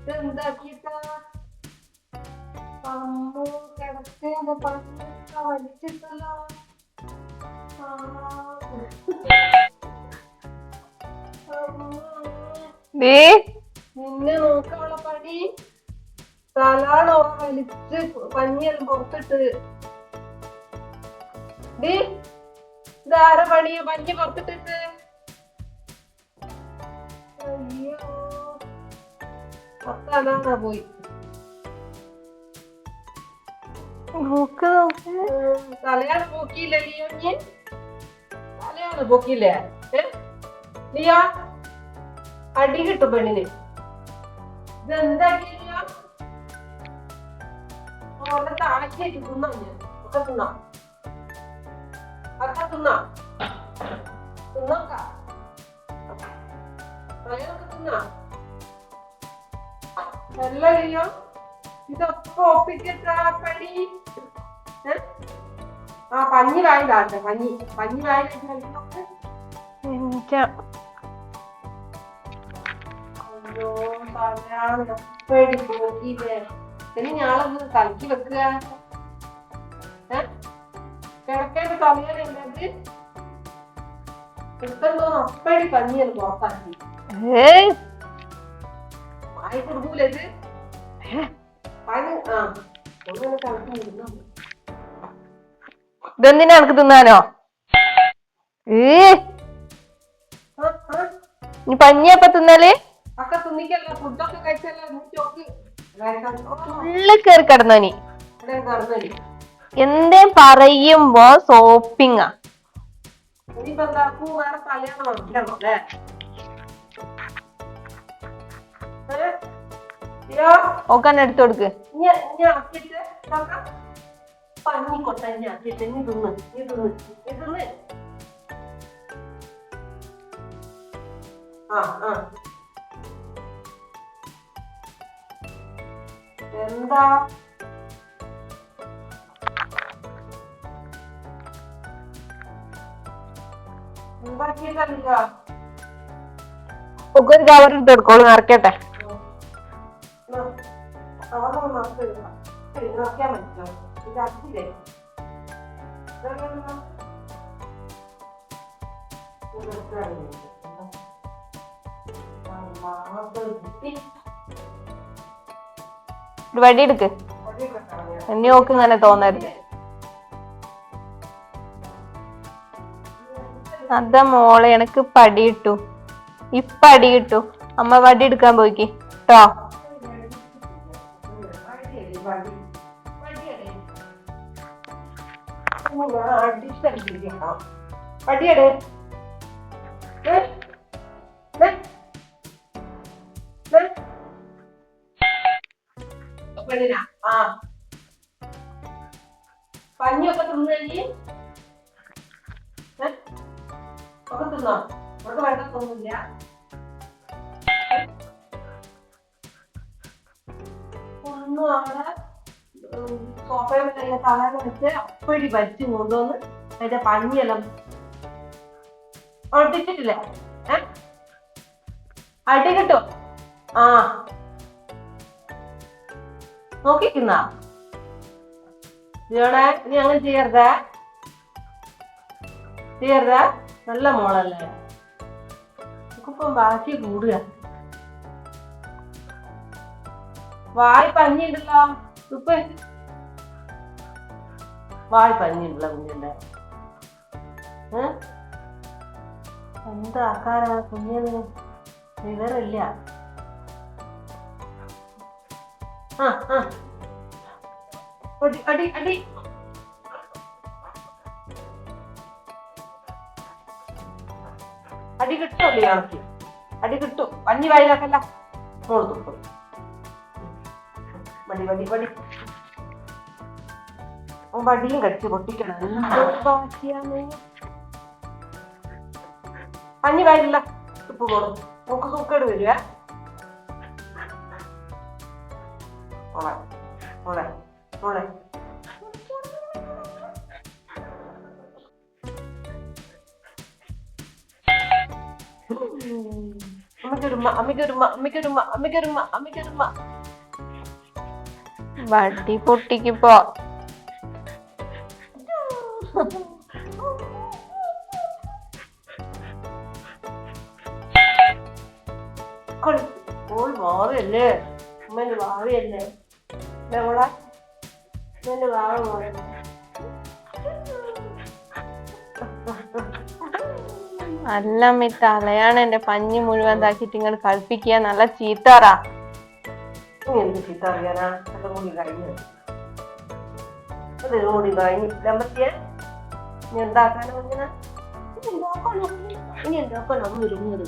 ഇതെന്താക്കിട്ടാ അമ്മോ കിടക്കേണ്ട പണിയൊക്കെ വലിച്ചിട്ടല്ലോ. ആ. അമ്മോ. ദേ. നിന്നെ നോക്കാനുള്ള പണി. തലാണോ വലിച്ച് പഞ്ഞിയെല്ലാം പുറത്തിട്ട്. പണിയ പണിയാ പഞ്ഞി പുറത്തിട്ടിട്ട്. പോയി ഉം, തലയാണ് പോക്കിയില്ല ലിയോ ഞാൻ തലയാണ് പോക്കില്ലേ ഏ? ലിയോ? അടി കിട്ടും പെണ്ണിന്. ഇതെന്താക്കി ലിയോ? ഓന്റെ താഴ്ചയായിട്ട് തിന്നാ ഞാൻ. ഒക്കെ തിന്നാ. ഒക്കെ തിന്നാ. തിന്നോക്ക. തലയൊക്കെ തിന്നാ. ലിയോ ഇതൊക്കെ ഒപ്പിച്ചിട്ടാ ഏ? ആ പഞ്ഞി വായിലാട്ടെ പഞ്ഞി. പഞ്ഞി വായിലായിട്ട് എനിക്ക് അയ്യോ തലയാണ്? പേടി പോക്കിയില്ലേ ഇനി ഞാളത് കലക്കി വെക്കുക. കിടക്കേണ്ട തലയല്ലേ എടുത്തോ അപ്പടി പഞ്ഞിയാണ് പുറത്താക്കി. ഏയ്! വായി കൊടുക്കൂല ഇത്? ഇതെന്തിനാ എനിക്ക് തിന്നാനോ? ഏ. നീ പഞ്ഞിയപ്പ തിന്നാൽ ഉള്ളിൽ കയറി കിടന്നോ നീ എന്തേ പറയുമ്പോ സോപ്പിങ്ങാ. തിന്ന് ആ ആ. എന്താ? ഒരു കവർ എടുത്ത് കൊടുക്കോളൂ നിറക്കട്ടെ അതൊന്നും നോക്കില്ല നോക്കിയാൽ പറ്റുമോ ഇത് അച്ഛല്ലേ ഒരു വടി എടുക്ക്. എന്നെ നോക്ക് ഇങ്ങനെ തോന്നരുത്. അതാ മോളെ എനക്ക് പടി കിട്ടു. ഇപ്പടി അമ്മ വടി എടുക്കാൻ പോയിക്ക്. പടിയടേ ആ. പഞ്ഞൊക്കെ തിന്നല്ലേ ഒക്കെ തിന്നോ? ഇവിടെ വേണ്ട തോന്നില്ല. ഒന്നും അവിടെ സോഫയിൽ തലേന്ന് വെച്ച് അപ്പടി വലിച്ചു കൊണ്ടുവന്ന് അതിന്റെ പഞ്ഞെല്ലാം ഒട്ടിച്ചിട്ടില്ലേ അടി കിട്ടോ? ആ. നോക്കിക്കുന്ന? ഇതോടെ നീ അങ്ങനെ ചെയ്യരുതേ. ചെയ്യരുതേ. നല്ല മോളല്ലേ? നമുക്കിപ്പം ബാക്കി കൂടുക. വായ പഞ്ഞിണ്ടല്ലോ. ഉപ്പ് വായ് പഞ്ഞിയുള്ള കുഞ്ഞിന്റെ എന്ത് ആക്കാനാ കുഞ്ഞിന് വിവരമില്ല. ആ ആ. അടി അടി അടി. അടി കിട്ടുമല്ലോ ഇയാൾക്ക്. അടി കിട്ടും. പഞ്ഞി വായിലാക്കല്ല. മോൾ തുപ്പും വടി വടി വടി വടിയും കടിച്ച് പൊട്ടിക്കണം. അഞ്ഞു വരില്ല ഉപ്പ് പോണം മൂക്ക് സൂക്കേട് വരിക. മോളെ മോളെ മോളെ അമ്മയ്ക്കൊരുമ്മ അമ്മയ്ക്കൊരുമ്മ അമ്മയ്ക്കൊരുമ്മ അമ്മയ്ക്കൊരുമ്മ അമ്മയ്ക്കൊരുമ്മ. വടി പൊട്ടിക്ക് പോ. ഓൾ വാവയല്ലേ ഉമ്മേന്റെ മോളെ നല്ല അമ്മ തലയാണ് എന്റെ പഞ്ഞി മുഴുവൻ ഇതാക്കിട്ട് ഇങ്ങനെ കളിപ്പിക്കുക. നല്ല ചീത്താറാ. എന്ത് ചീത്ത അറിയാനാ എല്ലാം കൂടി കഴിഞ്ഞു അതെല്ലാം കൂടി കഴിഞ്ഞു ലമ്പത്തിയെ ഇനി എന്താക്കാനാ ഇങ്ങനെ ഇനി എന്താക്കാനാ ഇരുന്നത്